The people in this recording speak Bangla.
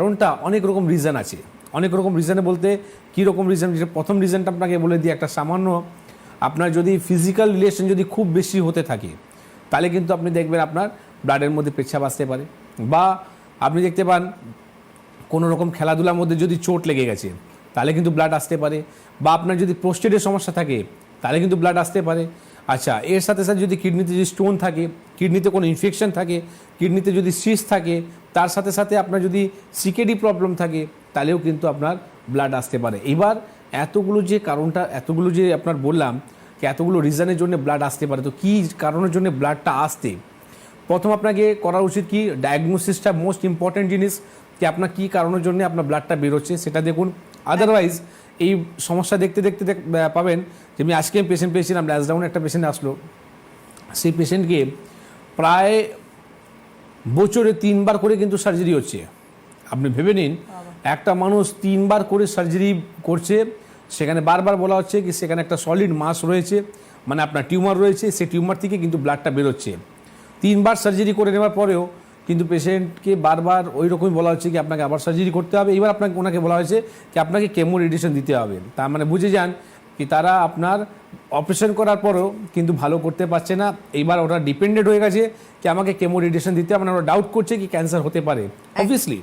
কারণটা অনেক রকম রিজন আছে। অনেক রকম রিজনে বলতে কী রকম রিজন প্রথম রিজনটা আপনাকে বলে দিই, একটা সামান্য আপনার যদি ফিজিক্যাল রিলেশন যদি খুব বেশি হতে থাকে, তাহলে কিন্তু আপনি দেখবেন আপনার ব্লাডের মধ্যে পেচ্ছাপ আসতে পারে। বা আপনি দেখতে পান কোনো রকম খেলাধুলার মধ্যে যদি চোট লেগে গেছে, তাহলে কিন্তু ব্লাড আসতে পারে। বা আপনার যদি প্রোস্টেটের সমস্যা থাকে, তাহলে কিন্তু ব্লাড আসতে পারে। আচ্ছা এর সাথে সাথে যদি কিডনিতে যদি স্টোন থাকে কিডনিতে কোনো ইনফেকশন থাকে কিডনিতে যদি সিস থাকে তার সাথে সাথে আপনার যদি সিকেডি প্রবলেম থাকে, তাহলেও কিন্তু আপনার ব্লাড আসতে পারে। এবার এতগুলো যে কারণটা, এতগুলো যে আপনার বললাম কি এতগুলো রিজনের জন্য ব্লাড আসতে পারে, তো কী কারণের জন্য ব্লাডটা আসতে? প্রথম আপনাকে করা উচিত কি ডায়াগনোসিসটা মোস্ট ইম্পর্টেন্ট জিনিস, যে আপনার কী কারণের জন্য আপনার ব্লাডটা বেরোচ্ছে, সেটা দেখুন। আদারওয়াইজ এই সমস্যা দেখতে দেখতে পাবেন যেমনি আজকে আমি পেশেন্ট পেয়েছিলাম ডাউনে একটা পেশেন্ট আসলো। সেই পেশেন্টকে প্রায় বছরে তিনবার করে কিন্তু সার্জারি হচ্ছে। আপনি ভেবে নিন একটা মানুষ তিনবার করে সার্জারি করছে সেখানে বারবার বলা হচ্ছে কি সেখানে একটা সলিড মাস রয়েছে মানে আপনার টিউমার রয়েছে সেই টিউমার থেকে কিন্তু ব্লাডটা বেরোচ্ছে। তিনবার সার্জারি করে নেওয়ার পরেও কিন্তু পেশেন্টকে বারবার ওই রকমই বলা হচ্ছে কি আপনাকে আবার সার্জারি করতে হবে। এবার আপনাকে ওনাকে বলা হয়েছে কি আপনাকে কেমো রেডিয়েশন দিতে হবে। তার মানে বুঝে যান কি তারা আপনার অপারেশন করার পরেও কিন্তু ভালো করতে পারছে না। এইবার ওরা ডিপেন্ডেড হয়ে গেছে কি আমাকে কেমো রেডিয়েশন দিতে হবে মানে ওরা ডাউট করছে কি ক্যান্সার হতে পারে। অবভিয়াসলি